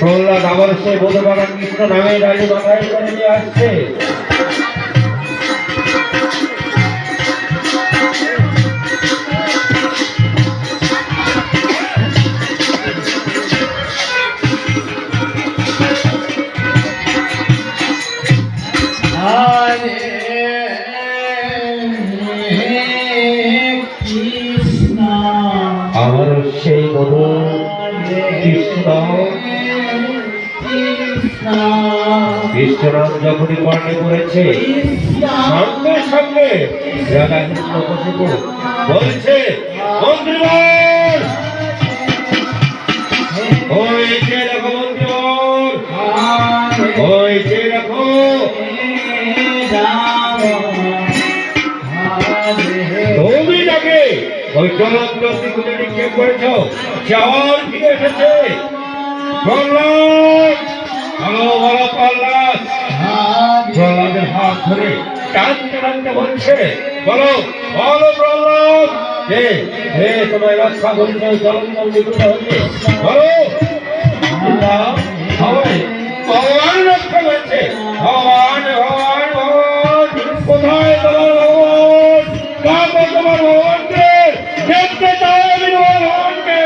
প্রহ্লাদ আবার সে বোধবাগান কৃষ্ণ নামে রাজু মাথায় করে নিয়ে আসছে। আবার সেই মধু কৃষ্ণ। বিশ্বনাথ যখনই কর্ণে পড়েছে সঙ্গে সঙ্গে রাধা কৃষ্ণ বসিত বলছে মন্ত্রীবর ওই যে দেখো মন্ত্রীবর ওই যে দেখো, তুমি তাকে ওই জলপ্রতি খুঁজে নিক্ষেপ করেছ আবার ফিরে এসেছে ভালো বলো প্রহ্লাদ প্রহ্লাদের হাত ধরে টানতে টানতে বলছে, বলো বলো প্রহ্লাদ হে হে তোমায় রক্ষা করতে জলন্দর নিকুট হচ্ছে বলো সবাই ভগবান রক্ষা করছে ভগবান ভগবান ভগবান, কোথায় তোমার ভগবান? কাকে তোমার ভগবানকে? দেখতে চাই আমি তোমার ভগবানকে।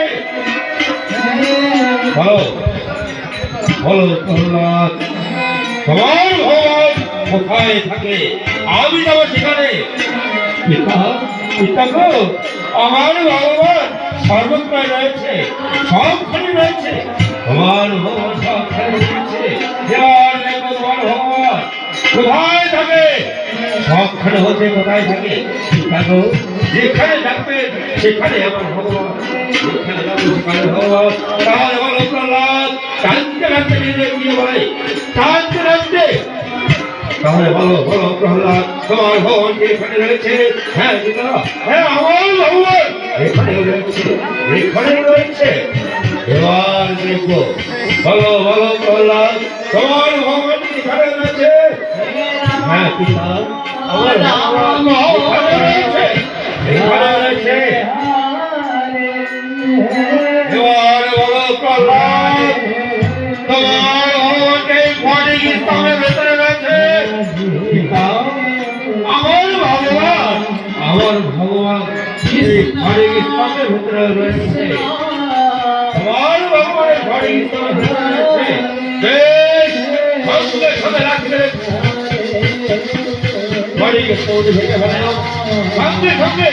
বলো। প্রহ্লাদ তোমার ভগবান কোথায় থাকে? আমি যাব সেখানে। পিতা আমার ভগবান সর্বত্র রয়েছে, সবখানে রয়েছে। রয়েছে দেওয়ার দেখো কোথায় থাকে? সবখানে হতে কোথায় থাকে? পিতা গো যেখানে থাকবে সেখানে আমার তাহলে টানতে টানতে নিজে গিয়ে তাহলে বলো বলো, প্রহ্লাদ, তোমার ভগবান কি এখানে রয়েছে? হ্যাঁ হ্যাঁ আমার ভগবান রয়েছে এখানে রয়েছে। এবার দেখব। বলো বলো, প্রহ্লাদ, তোমার ভগবান এখানে রয়েছে? হ্যাঁ পিতা আমার ভগবান এখানে রয়েছে। আমার ভগবান আমার ভগবান ঘরে স্থানের ভেতরে রয়েছে আমার ভগবানের ঘরে স্থানের ভেতরে রয়েছে ঘরেকে পৌঁছে ভেঙে ফেলাম সঙ্গে সঙ্গে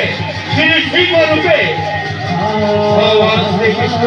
শ্রী সিংহ রূপে ভগবান শ্রীকৃষ্ণ।